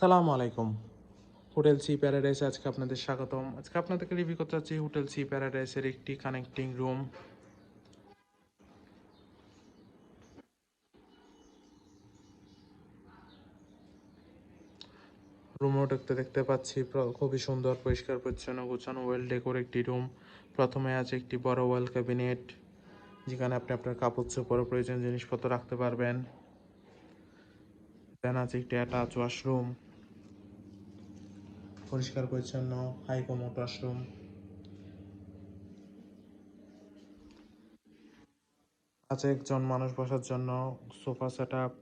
সালামু আলাইকুম। Hotel sea প্যারাডাইসে আজকে আপনাদের স্বাগতম। আজকে আপনাদেরকে রিভিউ করতে চাচ্ছি হোটেল সি প্যারাডাইসের একটি কানেক্টিং রুম রুমও দেখতে দেখতে পাচ্ছি খুবই সুন্দর, পরিষ্কার, পরিচ্ছন্ন, গোছানো ওয়েল ডেকোর একটি রুম প্রথমে আছে একটি বড় ওয়াল ক্যাবিনেট যেখানে আপনি আপনার কাপড় চোপড়, প্রয়োজনীয় জিনিসপত্র রাখতে পারবেন। দেন আছে একটি অ্যাটাচ ওয়াশরুম পরিষ্কার পরিচ্ছন্ন হাই কমোট ওয়াশরুম আছে একজন মানুষ বসার জন্য সোফা সেট আপ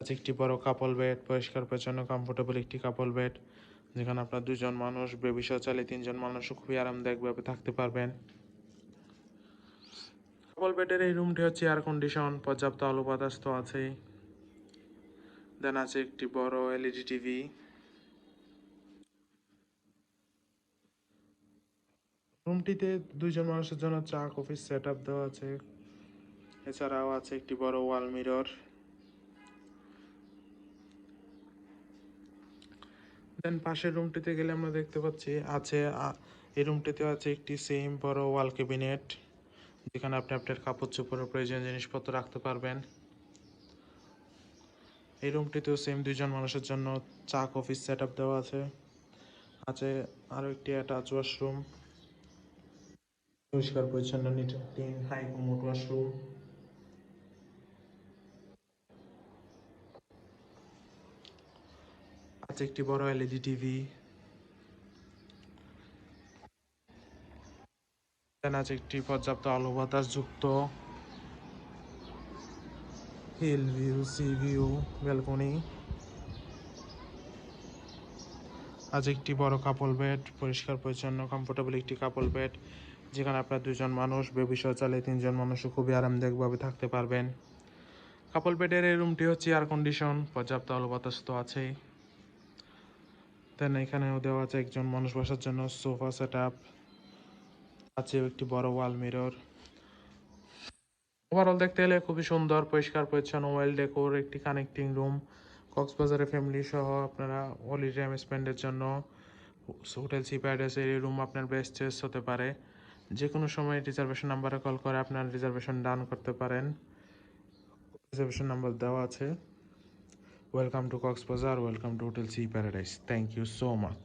আছে একটি বড় কাপল বেড পরিষ্কার, পরিচ্ছন্ন কমফোর্টেবল একটি কাপল বেড যেখানে আপনার দুজন মানুষ বেবি চাইলে তিনজন মানুষও খুবই আরামদায়কভাবে থাকতে পারবেন। কাপল বেডের এই রুমটি হচ্ছে এয়ার কন্ডিশন পর্যাপ্ত আলো বাতাস তো আছেই। দেন আছে একটি বড় এলইডি টিভি রুমটিতে দুইজন মানুষের জন্য চা, কফির সেট আপ দেওয়া আছে। এছাড়াও আছে একটি বড় ওয়াল মিরর। দেন পাশের রুমটিতে গেলে আমরা দেখতে পাচ্ছি আছে এই রুমটিতে আছে একটি সেম বড় ওয়াল ক্যাবিনেট, যেখানে আপনি আপনার কাপড় চোপড়ের প্রয়োজনীয় জিনিসপত্র রাখতে পারবেন। এই রুমটিতেও সেম দুইজন মানুষের জন্য চা, কফির সেট আপ দেওয়া আছে। আছে আরও একটি অ্যাটাচ ওয়াশরুম পরিষ্কার, পরিচ্ছন্ন নিট হাই কমোড ওয়াশরুম আছে একটি বড় এলইডি টিভি আছে একটি পর্যাপ্ত আলো বাতাস যুক্ত। Hill view sea view balcony আজ একটি বড় কাপল বেড পরিষ্কার, পরিচ্ছন্ন কমফোর্টেবল একটি কাপল বেড যেখানে আপনার দুজন মানুষ বেবি চালে তিনজন মানুষও খুবই আরামদায়কভাবে থাকতে পারবেন। কাপল বেডের এই রুমটি হচ্ছে এয়ার কন্ডিশন পর্যাপ্ত আলো বাতাস তো আছেই। দেন এখানেও দেওয়া আছে একজন মানুষ বসার জন্য সোফা সেট আছে একটি বড় ওয়াল মিরর ওভারঅল দেখতে গেলে খুবই সুন্দর, পরিষ্কার, পরিচ্ছন্ন ওয়েল ডেকোর একটি কানেক্টিং রুম কক্সবাজারের ফ্যামিলি সহ আপনারা হলিডে টাইম স্পেন্ডের জন্য হোটেল সি এই রুম আপনার বেস্ট চয়েস হতে পারে। যে কোনো সময় রিজার্ভেশন নাম্বারে কল করে আপনার রিজার্ভেশন ডান করতে পারেন। রিজার্ভেশন নাম্বার দেওয়া আছে। Welcome to Cox's Bazar welcome to hotel sea paradise thank you so much